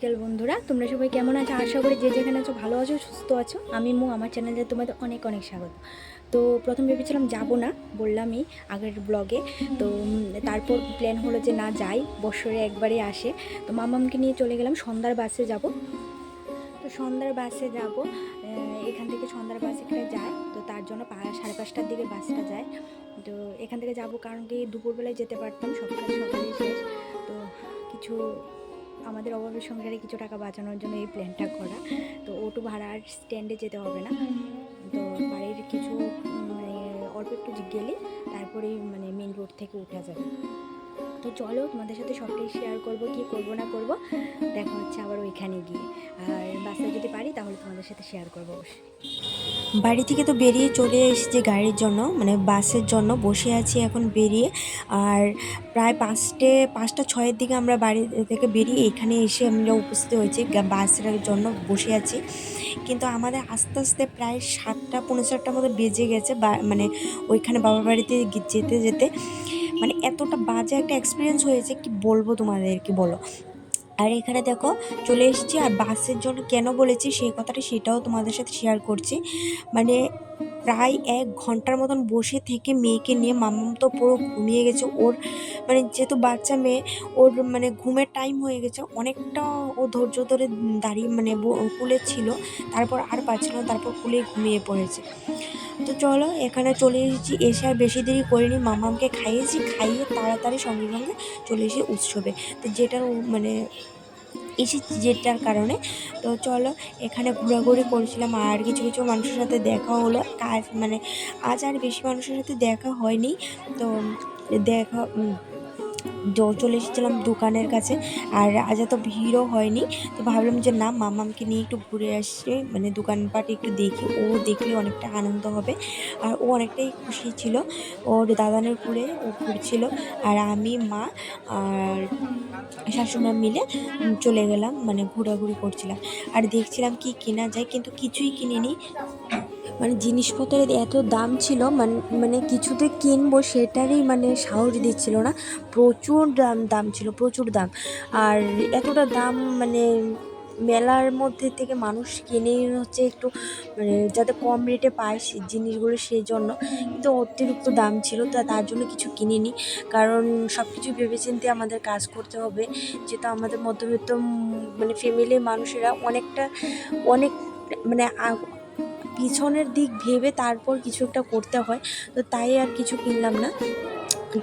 বিকেল বন্ধুরা, তোমরা সবাই কেমন আছো? আশা করি যে যেখানে আছো ভালো আছো, সুস্থ আছো। আমি মো, আমার চ্যানেলে তোমাদের অনেক অনেক স্বাগত। তো প্রথম ভেবেছিলাম যাব না, বললামই আগের ব্লগে তো তারপর প্ল্যান হলো যে না যাই বছরে একবারে আসে। তো মামামকে নিয়ে চলে গেলাম, সন্ধ্যার বাসে যাব। তো সন্ধ্যার বাসে যাব এখান থেকে সন্ধ্যার বাসে এখানে যায়। তো তার জন্য সাড়ে পাঁচটার দিকে বাসটা যায়। তো এখান থেকে যাব, কারণ কি দুপুরবেলায় যেতে পারতাম, সকালে সকালে শেষ। তো কিছু আমাদের অভাবের সংসারে কিছু টাকা বাঁচানোর জন্য এই প্ল্যানটা করা। তো অটো ভাড়ার স্ট্যান্ডে যেতে হবে না। তো বাড়ির কিছু মানে অল্প একটু গেলে তারপরেই মানে মেন রোড থেকে উঠা যাবে। তো চলো তোমাদের সাথে সবটাই শেয়ার করব, কি করব না করব। দেখা হচ্ছে আবার ওইখানে গিয়ে। আর বাসটা যদি পারি তাহলে তোমাদের সাথে শেয়ার করব অবশ্যই। বাড়ি থেকে তো বেরিয়ে চলে এসেছি গাড়ির জন্য মানে বাসের জন্য। বসে আছি এখন বেরিয়ে। আর প্রায় পাঁচটে, পাঁচটা ছয়ের দিকে আমরা বাড়ি থেকে বেরিয়ে এখানে এসে আমরা উপস্থিত হয়েছি বাসের জন্য বসে আছি। কিন্তু আমাদের আস্তে আস্তে প্রায় সাতটা পনেরো সাতটার মতো বেজে গেছে মানে ওইখানে বাবার বাড়িতে যেতে যেতে। মানে এতটা বাজে একটা এক্সপিরিয়েন্স হয়েছে, কি বলব তোমাদেরকে বলো? আর এখানে দেখো চলে এসেছি আর বাসের জন্য কেন বলেছি সেই কথাটা সেটাও তোমাদের সাথে শেয়ার করছি। মানে প্রায় এক ঘণ্টার মতন বসে থেকে মেয়েকে নিয়ে মামাম তো পুরো ঘুমিয়ে গেছে। ওর মানে যেহেতু বাচ্চা মেয়ে, ওর মানে ঘুমের টাইম হয়ে গেছে। অনেকটা ও ধৈর্য ধরে দাঁড়িয়ে মানে কুলে ছিল, তারপর আর পাচ্ছিল তারপর কুলে ঘুমিয়ে পড়েছে। তো চলো, এখানে চলে এসেছি। এসে আর বেশি দেরি করিনি। মামামকে খাইয়েছি, খাইয়ে তাড়াতাড়ি সঙ্গে সঙ্গে চলে এসে উৎসবে। তো যেটা মানে এসেছি যেটার কারণে। তো চলো, এখানে ঘোরাঘুরি করছিলাম আর কিছু কিছু মানুষের সাথে দেখা হলো। কাজ মানে আজ আর বেশি মানুষের সাথে দেখা হয়নি। তো দেখা চলে এসেছিলাম দোকানের কাছে আর আজ এত ভিড়ও হয়নি। তো ভাবলাম যে না, মামামকে নিয়ে একটু ঘুরে আসছে মানে দোকানপাট একটু দেখি। ও দেখলে অনেকটা আনন্দ হবে। আর ও অনেকটাই খুশি ছিল। ওর দাদানের কুলে ও ঘুরছিল। আর আমি, মা আর শাশুড়ি মিলে চলে গেলাম মানে ঘোরাঘুরি করছিলাম। আর দেখছিলাম কি কেনা যায়, কিন্তু কিছুই কিনিনি। মানে জিনিসপত্রের এত দাম ছিল মানে মানে কিছুতে কিনবো সেটারই মানে সাহস দিচ্ছিল না। প্রচুর দাম দাম ছিল, প্রচুর দাম। আর এতটা দাম মানে মেলার মধ্যে থেকে মানুষ কিনে হচ্ছে একটু মানে যাতে কম রেটে পায় সেই জিনিসগুলো সেই জন্য কিন্তু অতিরিক্ত দাম ছিল, তা, তার জন্য কিছু কিনিনি। কারণ সব কিছু ভেবেচিন্তে আমাদের কাজ করতে হবে। যেহেতু আমাদের মধ্যবিত্ত মানে ফ্যামিলির মানুষেরা অনেকটা, অনেক মানে পিছনের দিক ভেবে তারপর কিছু একটা করতে হয়। তো তাই আর কিছু কিনলাম না।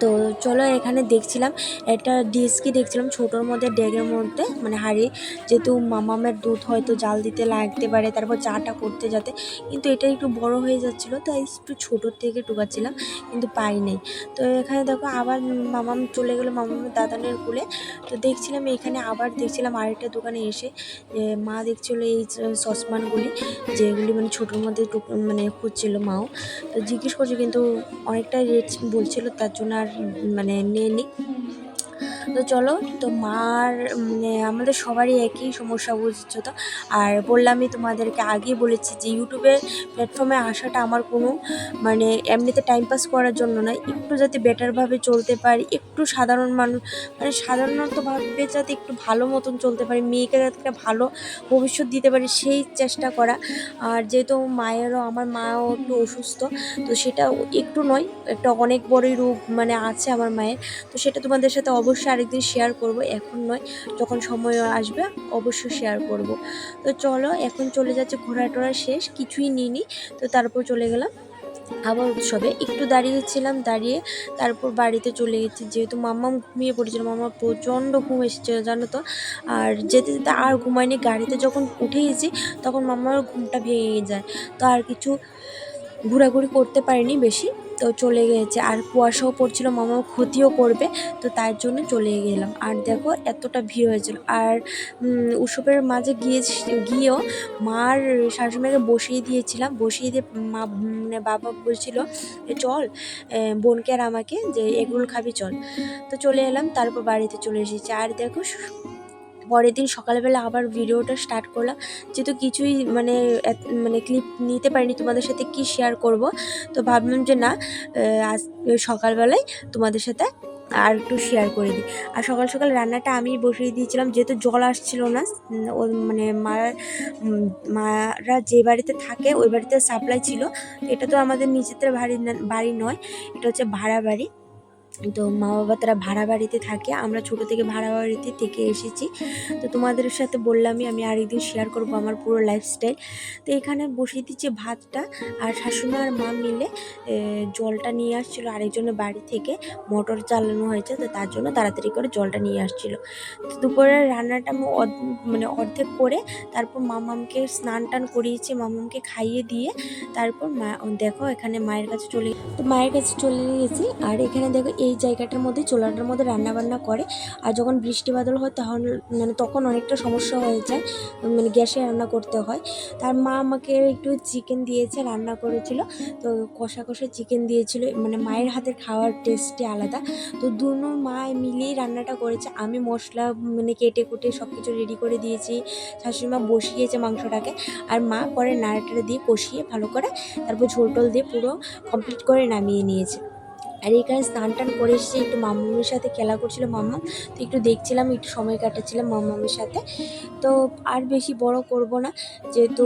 তো চলো এখানে দেখছিলাম, একটা ডিস্কি দেখছিলাম ছোটোর মধ্যে, ডেগের মধ্যে মানে হাঁড়ি। যেহেতু মামামের দুধ হয়তো জাল দিতে লাগতে পারে, তারপর চাটা করতে যাতে। কিন্তু এটা একটু বড় হয়ে যাচ্ছিল, তাই একটু ছোটোর থেকে টুকাচ্ছিলাম, কিন্তু পাই নাই তো এখানে দেখো আবার মামাম চলে গেলো মামামের দাদানের কুলে। তো দেখছিলাম এখানে আবার দেখছিলাম আরেকটা দোকানে এসে, যে মা দেখছিল এই সসমানগুলি যেগুলি মানে ছোটোর মধ্যে মানে খুঁজছিলো মাও। তো জিজ্ঞেস করছে কিন্তু অনেকটা রেট বলছিল, তার জন্য আর মানে নিয়ে নি তো চলো, তো মার মানে আমাদের সবারই একই সমস্যা, বুঝছ তো? আর বললামই তোমাদেরকে আগেই বলেছি যে ইউটিউবের প্ল্যাটফর্মে আসাটা আমার কোনো মানে এমনিতে টাইম পাস করার জন্য নয়। একটু যাতে বেটারভাবে চলতে পারি, একটু সাধারণ মানুষ মানে সাধারণতভাবে যাতে একটু ভালো মতন চলতে পারি, মেয়েকে যাতে একটা ভালো ভবিষ্যৎ দিতে পারি, সেই চেষ্টা করা। আর যেহেতু মায়েরও, আমার মাও একটু অসুস্থ, তো সেটা একটু নয়, একটা অনেক বড়ই রোগ মানে আছে আমার মায়ের। তো সেটা তোমাদের সাথে অবশ্যই আরেকদিন শেয়ার করব। এখন নয়, যখন সময় আসবে অবশ্যই শেয়ার করব। তো চলো, এখন চলে যাচ্ছে ঘোরা টোরা শেষ, কিছুই নিইনি। তো তারপর চলে গেলাম আবার উৎসবে। একটু দাঁড়িয়েছিলাম দাঁড়িয়ে তারপর বাড়িতে চলে গেছি। যেহেতু মাম্মাম ঘুমিয়ে পড়েছিল, মাম্মা প্রচণ্ড ঘুম এসেছিল, জানো তো? আর যেতে যেতে আর ঘুমায়নি, গাড়িতে যখন উঠে গেছি তখন মাম্মার ঘুমটা ভেঙে যায়। তো আর কিছু ঘোরাঘুরি করতে পারিনি বেশি। তো চলে গিয়েছে। আর কুয়াশাও পড়ছিল, মামাও ক্ষতিও করবে, তো তার জন্য চলে গেলাম। আর দেখো এতটা ভিড় হয়েছিল। আর উৎসবের মাঝে গিয়ে, গিয়েও মার শাশুড়িমাকে বসিয়ে দিয়েছিলাম। বসিয়ে দিয়ে মা মানে বাবা বলছিল "এ চল বোনকে আর আমাকে যে, এগরোল খাবি, চল। তো চলে এলাম, তারপর বাড়িতে চলে এসেছি। আর দেখো পরের দিন সকালবেলা আবার ভিডিওটা স্টার্ট করলাম। যেহেতু কিছুই মানে মানে ক্লিপ নিতে পারিনি তোমাদের সাথে কি শেয়ার করব, তো ভাবলাম যে না আজ সকালবেলায় তোমাদের সাথে আর একটু শেয়ার করে দিই। আর সকাল সকাল রান্নাটা আমি বসিয়ে দিয়েছিলাম, যেহেতু জল আসছিল না, ও মানে মার মারা যে বাড়িতে থাকে ওই বাড়িতে সাপ্লাই ছিল। এটা তো আমাদের নিজেদের বাড়ি বাড়ি নয়, এটা হচ্ছে ভাড়া বাড়ি। তো মা বাবা তারা ভাড়া বাড়িতে থাকে। আমরা ছোট থেকে ভাড়া বাড়িতে থেকে এসেছি। তো তোমাদের সাথে বললামই, আমি আরেকদিন শেয়ার করব আমার পুরো লাইফস্টাইল তো এখানে বসিয়ে দিচ্ছে ভাতটা আর শাশুড়ি আর মা মিলে জলটা নিয়ে আসছিল আরেকজনের বাড়ি থেকে। মোটর চালানো হয়েছে, তো তার জন্য তাড়াতাড়ি করে জলটা নিয়ে আসছিল। তো দুপুরের রান্নাটা আমি মানে অর্ধেক করে তারপর মামামকে স্নান টান করিয়েছি, মামামকে খাইয়ে দিয়ে তারপর মা, দেখো এখানে মায়ের কাছে চলে, তো মায়ের কাছে চলে গেছি আর এখানে দেখো এই জায়গাটার মধ্যে চোলাটার মধ্যে রান্না বান্না করে। আর যখন বৃষ্টি বাদল হয় তখন মানে তখন অনেকটা সমস্যা হয়ে যায় মানে গ্যাসে রান্না করতে হয়। তার মা আমাকে একটু চিকেন দিয়েছে, রান্না করেছিল। তো কষা কষা চিকেন দিয়েছিল মানে মায়ের হাতের খাওয়ার টেস্টই আলাদা। তো দুনো মা মিলেই রান্নাটা করেছে। আমি মশলা মানে কেটে কুটে সব কিছু রেডি করে দিয়েছি। শাশুড়ি মা বসিয়েছে মাংসটাকে। আর মা পরে নাড়াটাড়া দিয়ে কষিয়ে ভালো করে, তারপর ঝোল টোল দিয়ে পুরো কমপ্লিট করে নামিয়ে নিয়েছে। আর এখানে স্নান টান করে এসেছি, একটু মাম্মামের সাথে খেলা করছিল মাম্মা তো একটু দেখছিলাম, একটু সময় কাটাচ্ছিলাম মাম্মামের সাথে। তো আর বেশি বড় করব না, যেহেতু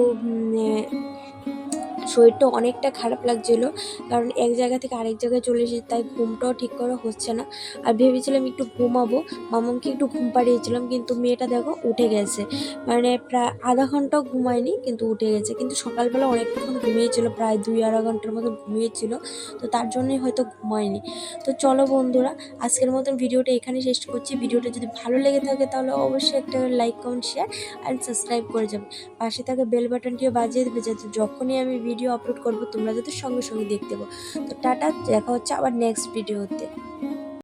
শরীরটা অনেকটা খারাপ লাগছিল। কারণ এক জায়গা থেকে আরেক জায়গায় চলে এসেছি, তাই ঘুমটাও ঠিক করে হচ্ছে না। আর ভেবেছিলাম একটু ঘুমাবো। মামামকে একটু ঘুম পাড়িয়েছিলাম, কিন্তু মেয়েটা দেখো উঠে গেছে। মানে প্রায় আধা ঘন্টাও ঘুমায়নি, কিন্তু উঠে গেছে। কিন্তু সকালবেলা অনেকক্ষণ ঘুমিয়েছিল, প্রায় দুই আড়াই ঘণ্টার মতো ঘুমিয়েছিল। তো তার জন্যই হয়তো ঘুমায়নি। তো চলো বন্ধুরা, আজকের মতন ভিডিওটা এখানে শেষ করছি। ভিডিওটা যদি ভালো লেগে থাকে তাহলে অবশ্যই একটা like, comment share and subscribe করে যাবে। পাশে থাকা বেল বাটনটিও বাজিয়ে দেবে যাতে যখনই আমি ভিডিও আপলোড করব, তোমরা যাতে সঙ্গে সঙ্গে দেখতে পাবো তো টাটা, দেখা হচ্ছে আবার নেক্সট ভিডিওতে